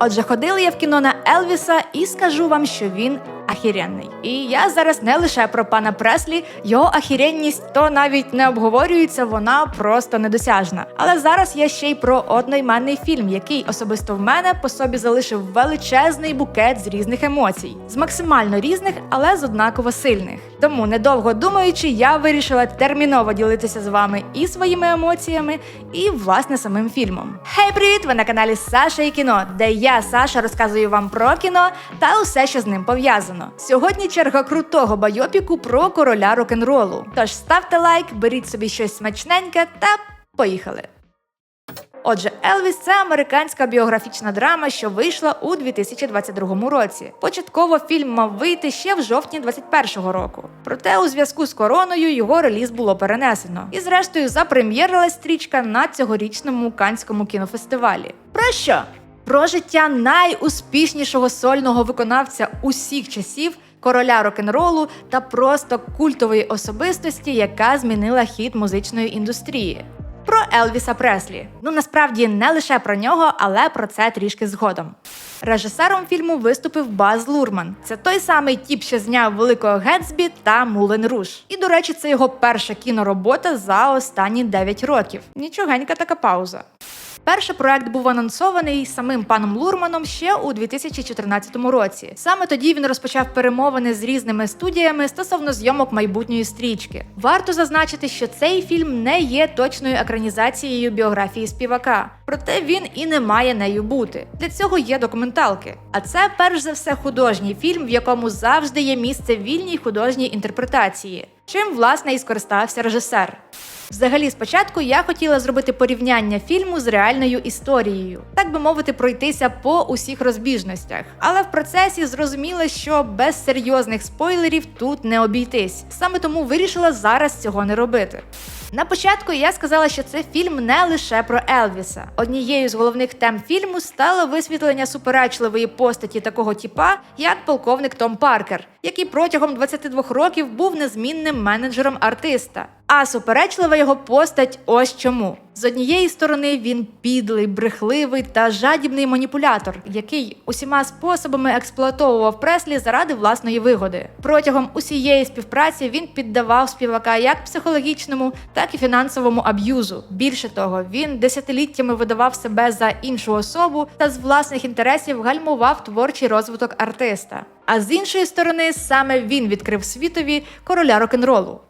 Отже, ходила я в кіно на Елвіса і скажу вам, що він ахіренний. І я зараз не лише про пана Преслі, його ахіренність то навіть не обговорюється, вона просто недосяжна. Але зараз я ще й про одноіменний фільм, який особисто в мене по собі залишив величезний букет з різних емоцій, з максимально різних, але з однаково сильних. Тому, недовго думаючи, я вирішила терміново ділитися з вами і своїми емоціями, і власне самим фільмом. Хей, привіт! Ви на каналі Саша і кіно, де я, Саша, розказую вам про кіно та усе, що з ним пов'язано. Сьогодні черга крутого байопіку про короля рок-н-ролу. Тож ставте лайк, беріть собі щось смачненьке та поїхали. Отже, Елвіс це американська біографічна драма, що вийшла у 2022 році. Початково фільм мав вийти ще в жовтні 2021 року. Проте у зв'язку з короною його реліз було перенесено. І зрештою запрем'єрилась стрічка на цьогорічному канському кінофестивалі. Про що? Про життя найуспішнішого сольного виконавця усіх часів. Короля рок-н-ролу та просто культової особистості, яка змінила хід музичної індустрії. Про Елвіса Преслі. Ну насправді не лише про нього, але про це трішки згодом. Режисером фільму виступив Баз Лурман. Це той самий тіп, що зняв Великого Гетсбі та Мулен Руш. І, до речі, це його перша кіноробота за останні 9 років. Нічогенька така пауза. Перший проект був анонсований самим паном Лурманом ще у 2014 році. Саме тоді він розпочав перемовини з різними студіями стосовно зйомок майбутньої стрічки. Варто зазначити, що цей фільм не є точною екранізацією біографії співака, проте він і не має нею бути. Для цього є документалки. А це перш за все художній фільм, в якому завжди є місце вільній художній інтерпретації. Чим власне і скористався режисер. Взагалі, спочатку я хотіла зробити порівняння фільму з реальною історією, так би мовити, пройтися по усіх розбіжностях. Але в процесі зрозуміла, що без серйозних спойлерів тут не обійтись. Саме тому вирішила зараз цього не робити. На початку я сказала, що це фільм не лише про Елвіса. Однією з головних тем фільму стало висвітлення суперечливої постаті такого типа, як полковник Том Паркер, який протягом 22 років був незмінним менеджером артиста. А суперечлива його постать ось чому. З однієї сторони він підлий, брехливий та жадібний маніпулятор, який усіма способами експлуатовував преслі заради власної вигоди. Протягом усієї співпраці він піддавав співака як психологічному, так і фінансовому аб'юзу. Більше того, він десятиліттями видавав себе за іншу особу та з власних інтересів гальмував творчий розвиток артиста. А з іншої сторони, саме він відкрив світові короля рок-н-ролу.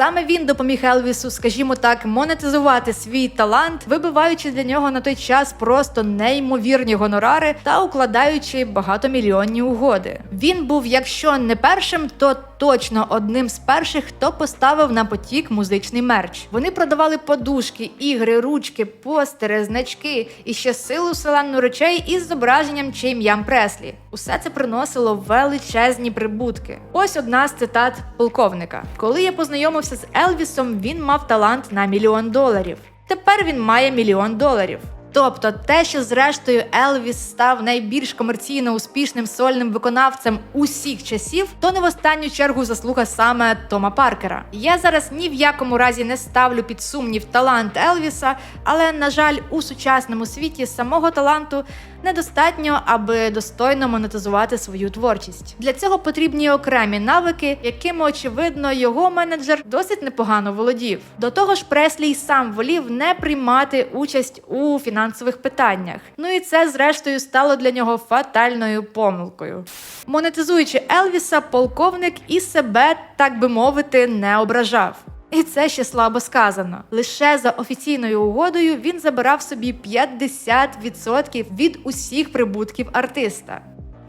Саме він допоміг Елвісу, скажімо так, монетизувати свій талант, вибиваючи для нього на той час просто неймовірні гонорари та укладаючи багатомільйонні угоди. Він був, якщо не першим, то точно одним з перших, хто поставив на потік музичний мерч. Вони продавали подушки, ігри, ручки, постери, значки і ще силу селенну речей із зображенням чи ім'ям Преслі. Усе це приносило величезні прибутки. Ось одна з цитат полковника: коли я познайомився з Елвісом, він мав талант на мільйон доларів. Тепер він має мільйон доларів. Тобто те, що зрештою Елвіс став найбільш комерційно успішним сольним виконавцем усіх часів, то не в останню чергу заслуга саме Тома Паркера. Я зараз ні в якому разі не ставлю під сумнів талант Елвіса, але на жаль, у сучасному світі самого таланту недостатньо, аби достойно монетизувати свою творчість. Для цього потрібні окремі навики, якими очевидно його менеджер досить непогано володів. До того ж, Преслі й сам волів не приймати участь у фінансових питаннях. Ну і це, зрештою, стало для нього фатальною помилкою. Монетизуючи Елвіса, полковник і себе, так би мовити, не ображав. І це ще слабо сказано. Лише за офіційною угодою він забирав собі 50% від усіх прибутків артиста.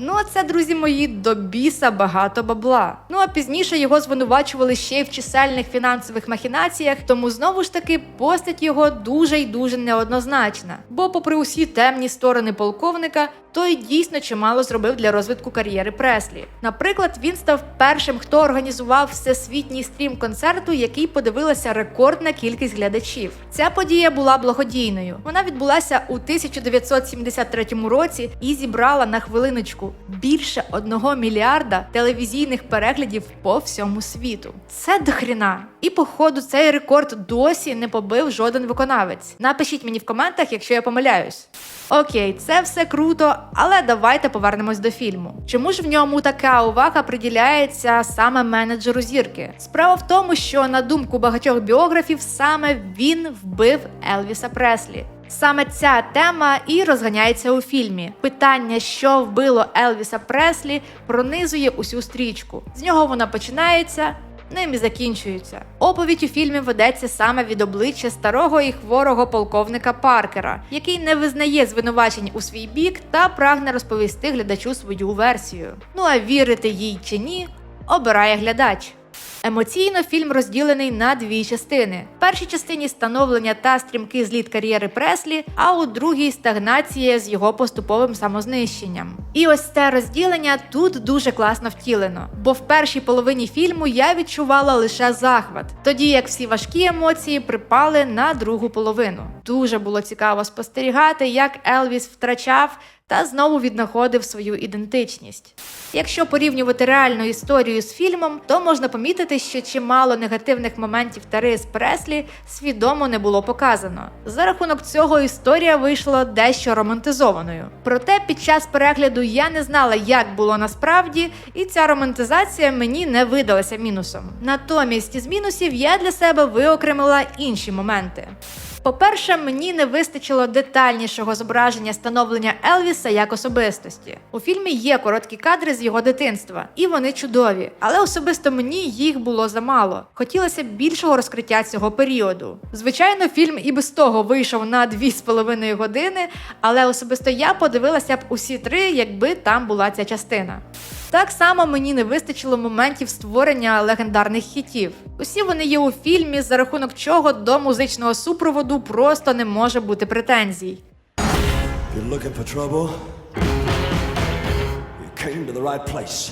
Ну, а це, друзі мої, до біса багато бабла. Ну а пізніше його звинувачували ще й в чисельних фінансових махінаціях, тому знову ж таки постать його дуже й дуже неоднозначна. Бо, попри усі темні сторони полковника, той дійсно чимало зробив для розвитку кар'єри Преслі. Наприклад, він став першим, хто організував всесвітній стрім концерту, який подивилася рекордна кількість глядачів. Ця подія була благодійною. Вона відбулася у 1973 році і зібрала на хвилиночку більше одного мільярда телевізійних переглядів по всьому світу. Це дохріна. І походу цей рекорд досі не побив жоден виконавець. Напишіть мені в коментах, якщо я помиляюсь. Окей, це все круто, але давайте повернемось до фільму. Чому ж в ньому така увага приділяється саме менеджеру зірки? Справа в тому, що на думку багатьох біографів, саме він вбив Елвіса Преслі. Саме ця тема і розганяється у фільмі. Питання, що вбило Елвіса Преслі, пронизує усю стрічку. З нього вона починається. Ним і закінчується. Оповідь у фільмі ведеться саме від обличчя старого і хворого полковника Паркера, який не визнає звинувачень у свій бік та прагне розповісти глядачу свою версію. Ну а вірити їй чи ні, обирає глядач. Емоційно фільм розділений на дві частини: в першій частині становлення та стрімкий зліт кар'єри Преслі, а у другій стагнація з його поступовим самознищенням. І ось це розділення тут дуже класно втілено, бо в першій половині фільму я відчувала лише захват, тоді як всі важкі емоції припали на другу половину. Дуже було цікаво спостерігати, як Елвіс втрачав та знову віднаходив свою ідентичність. Якщо порівнювати реальну історію з фільмом, то можна помітити, що чимало негативних моментів та рис Преслі свідомо не було показано. За рахунок цього історія вийшла дещо романтизованою. Проте під час перегляду я не знала, як було насправді, і ця романтизація мені не видалася мінусом. Натомість із мінусів я для себе виокремила інші моменти. По-перше, мені не вистачило детальнішого зображення становлення Елвіса як особистості. У фільмі є короткі кадри з його дитинства, і вони чудові. Але особисто мені їх було замало. Хотілося більшого розкриття цього періоду. Звичайно, фільм і без того вийшов на 2,5 години, але особисто я подивилася б усі три, якби там була ця частина. Так само мені не вистачило моментів створення легендарних хітів. Усі вони є у фільмі, за рахунок чого до музичного супроводу просто не може бути претензій. You're looking for trouble? You came to the right place.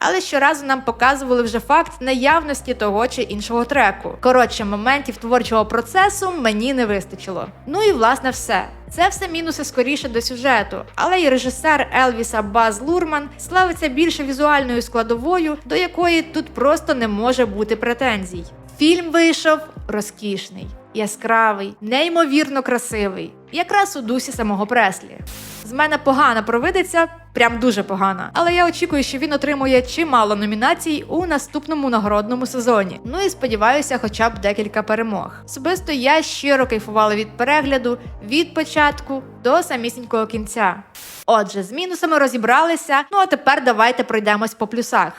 Але щоразу нам показували вже факт наявності того чи іншого треку. Коротше, моментів творчого процесу мені не вистачило. Ну і власне все. Це все мінуси скоріше до сюжету, але й режисер Елвіса Баз Лурман славиться більше візуальною складовою, до якої тут просто не може бути претензій. Фільм вийшов розкішний, яскравий, неймовірно красивий, якраз у дусі самого Преслі. З мене погана провидиця, прям дуже погана. Але я очікую, що він отримує чимало номінацій у наступному нагородному сезоні. Ну і сподіваюся, хоча б декілька перемог. Особисто я щиро кайфувала від перегляду від початку до самісінького кінця. Отже, з мінусами розібралися. Ну а тепер давайте пройдемось по плюсах.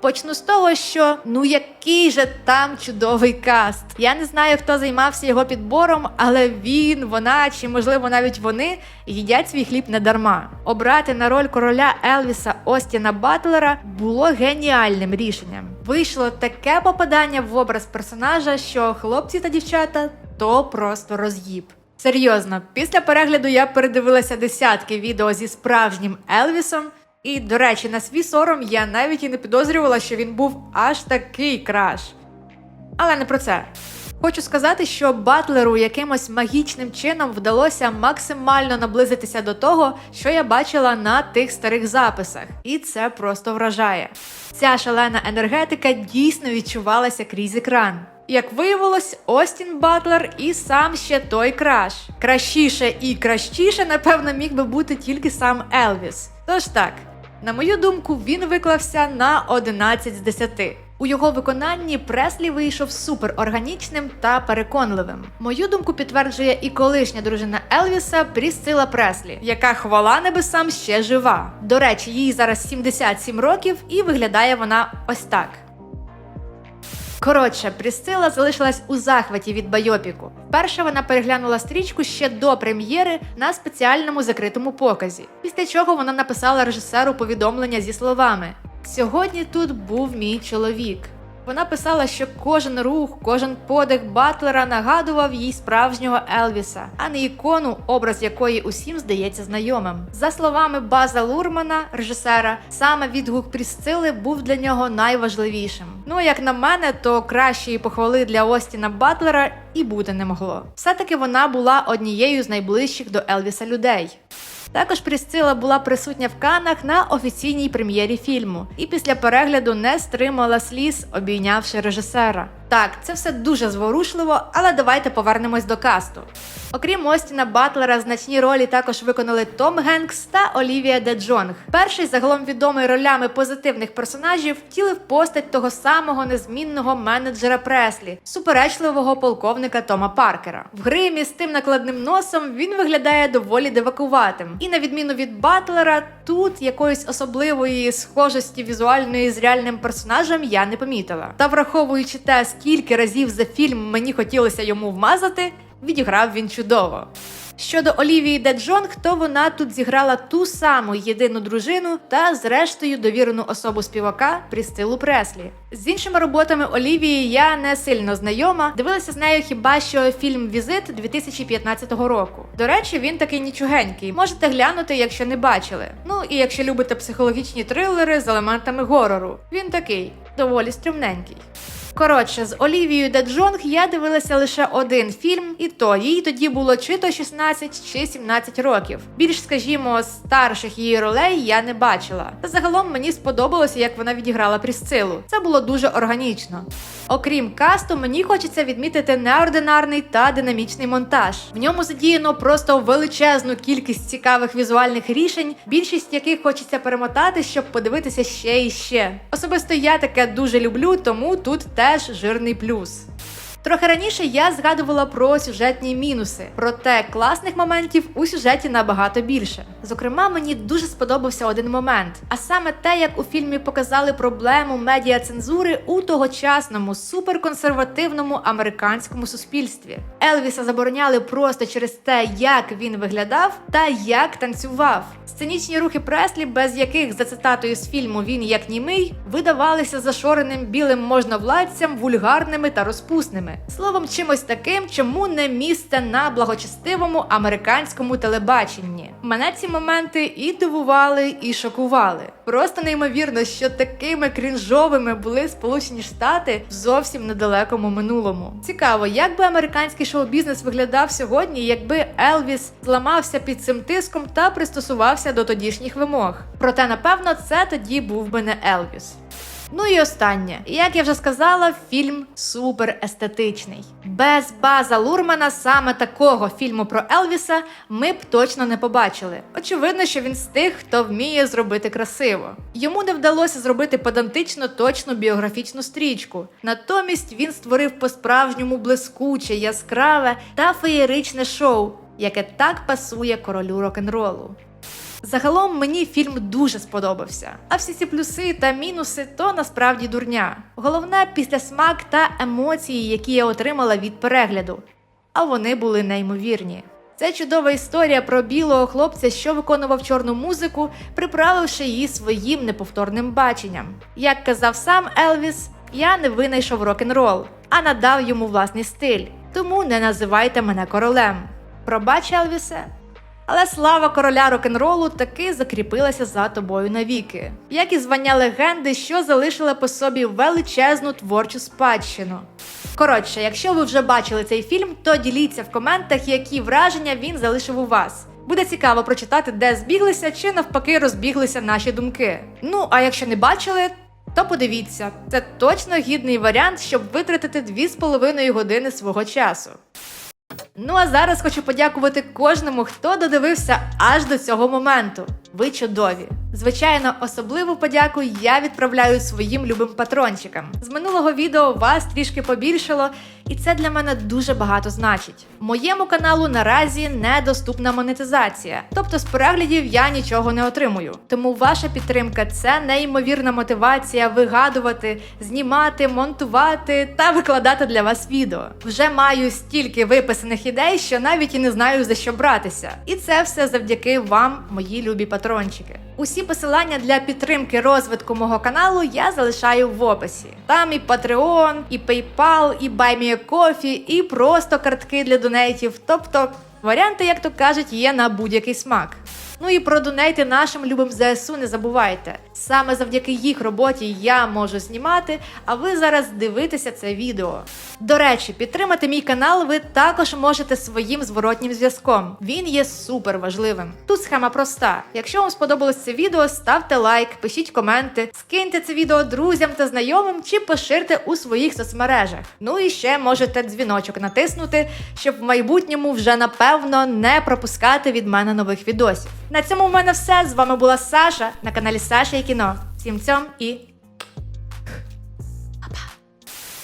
Почну з того, що ну який же там чудовий каст. Я не знаю, хто займався його підбором, але він, вона чи можливо навіть вони їдять свій хліб не дарма. Обрати на роль короля Елвіса Остіна Батлера було геніальним рішенням. Вийшло таке попадання в образ персонажа, що хлопці та дівчата то просто роз'їб. Серйозно, після перегляду я передивилася десятки відео зі справжнім Елвісом. І, до речі, на свій сором я навіть і не підозрювала, що він був аж такий краш. Але не про це. Хочу сказати, що Батлеру якимось магічним чином вдалося максимально наблизитися до того, що я бачила на тих старих записах, і це просто вражає. Ця шалена енергетика дійсно відчувалася крізь екран. Як виявилось, Остін Батлер і сам ще той краш. Кращіше і кращіше, напевно, міг би бути тільки сам Елвіс. Тож так, на мою думку, він виклався на 11 з 10. У його виконанні Преслі вийшов супер органічним та переконливим. Мою думку підтверджує і колишня дружина Елвіса Прісцила Преслі, яка хвала небесам ще жива. До речі, їй зараз 77 років, і виглядає вона ось так. Коротше, Прісцила залишилась у захваті від байопіку. Вперше вона переглянула стрічку ще до прем'єри на спеціальному закритому показі. Після чого вона написала режисеру повідомлення зі словами: Сьогодні тут був мій чоловік. Вона писала, що кожен рух, кожен подих Батлера нагадував їй справжнього Елвіса, а не ікону, образ якої усім здається знайомим. За словами База Лурмана, режисера, саме відгук Прісцили був для нього найважливішим. Ну як на мене, то кращої похвали для Остіна Батлера і бути не могло. Все-таки вона була однією з найближчих до Елвіса людей. Також Прісцила була присутня в Канах на офіційній прем'єрі фільму і після перегляду не стримала сліз, обійнявши режисера. Так, це все дуже зворушливо, але давайте повернемось до касту. Окрім Остіна Батлера, значні ролі також виконали Том Генкс та Олівія Де Джонг. Перший загалом відомий ролями позитивних персонажів втілив постать того самого незмінного менеджера Преслі, суперечливого полковника Тома Паркера. В гримі з тим накладним носом він виглядає доволі девакуватим. І на відміну від Батлера, тут якоїсь особливої схожості візуальної з реальним персонажем я не помітила. Та враховуючи те, скільки разів за фільм мені хотілося йому вмазати, відіграв він чудово. Щодо Олівії Де Джонг, то вона тут зіграла ту саму єдину дружину та, зрештою, довірену особу співака Прістилу Преслі. З іншими роботами Олівії я не сильно знайома. Дивилася з нею хіба що фільм Візит 2015 року. До речі, він такий нічогенький. Можете глянути, якщо не бачили. Ну і якщо любите психологічні трилери з елементами горору. Він такий доволі стрімненький. Коротше, з Олівією Де Джонг я дивилася лише один фільм, і то їй тоді було чи то 16, чи 17 років. Більш, скажімо, старших її ролей я не бачила. Та загалом мені сподобалося, як вона відіграла Прісцилу. Це було дуже органічно. Окрім касту, мені хочеться відмітити неординарний та динамічний монтаж. В ньому задіяно просто величезну кількість цікавих візуальних рішень, більшість яких хочеться перемотати, щоб подивитися ще і ще. Особисто я таке дуже люблю, тому тут теж жирний плюс. Трохи раніше я згадувала про сюжетні мінуси, проте класних моментів у сюжеті набагато більше. Зокрема, мені дуже сподобався один момент, а саме те, як у фільмі показали проблему медіацензури у тогочасному суперконсервативному американському суспільстві. Елвіса забороняли просто через те, як він виглядав та як танцював. Сценічні рухи Преслі, без яких за цитатою з фільму він як німий, видавалися зашореним білим можновладцям вульгарними та розпусними. Словом, чимось таким, чому не місце на благочестивому американському телебаченні. Мене ці моменти і дивували, і шокували. Просто неймовірно, що такими крінжовими були Сполучені Штати в зовсім недалекому минулому. Цікаво, як би американський шоу-бізнес виглядав сьогодні, якби Елвіс зламався під цим тиском та пристосувався до тодішніх вимог. Проте, напевно, це тоді був би не Елвіс. Ну і останнє, як я вже сказала, фільм супер естетичний. Без база Лурмана саме такого фільму про Елвіса ми б точно не побачили. Очевидно, що він з тих, хто вміє зробити красиво. Йому не вдалося зробити педантично точну біографічну стрічку. Натомість він створив по-справжньому блискуче, яскраве та феєричне шоу, яке так пасує королю рок-н-ролу. Загалом мені фільм дуже сподобався. А всі ці плюси та мінуси то насправді дурня. Головне післясмак та емоції, які я отримала від перегляду. А вони були неймовірні. Це чудова історія про білого хлопця, що виконував чорну музику, приправивши її своїм неповторним баченням. Як казав сам Елвіс, я не винайшов рок-н-рол, а надав йому власний стиль. Тому не називайте мене королем. Пробач, Елвісе, але слава короля рок-н-ролу таки закріпилася за тобою навіки, як і звання легенди, що залишила по собі величезну творчу спадщину. Коротше, якщо ви вже бачили цей фільм, то діліться в коментах, які враження він залишив у вас. Буде цікаво прочитати, де збіглися чи навпаки розбіглися наші думки. Ну а якщо не бачили, то подивіться, це точно гідний варіант, щоб витратити 2,5 години свого часу. Ну а зараз хочу подякувати кожному, хто додивився аж до цього моменту. Ви чудові! Звичайно, особливу подяку я відправляю своїм любим патрончикам. З минулого відео вас трішки побільшало, і це для мене дуже багато значить. Моєму каналу наразі недоступна монетизація, тобто з переглядів я нічого не отримую. Тому ваша підтримка це неймовірна мотивація вигадувати, знімати, монтувати та викладати для вас відео. Вже маю стільки виписаних ідей, що навіть і не знаю за що братися. І це все завдяки вам, мої любі патрончики. Усі посилання для підтримки розвитку мого каналу я залишаю в описі. Там і Patreon, і PayPal, і BuyMeACoffee, і просто картки для донейтів. Тобто варіанти, як то кажуть, є на будь-який смак. Ну і про донейти нашим любим ЗСУ не забувайте. Саме завдяки їх роботі я можу знімати, а ви зараз дивитеся це відео. До речі, підтримати мій канал ви також можете своїм зворотнім зв'язком. Він є супер важливим. Тут схема проста. Якщо вам сподобалось це відео, ставте лайк, пишіть коменти, скиньте це відео друзям та знайомим чи поширте у своїх соцмережах. Ну і ще можете дзвіночок натиснути, щоб в майбутньому вже напевно не пропускати від мене нових відосів. На цьому в мене все. З вами була Саша на каналі Саша і кіно. Всім цьом і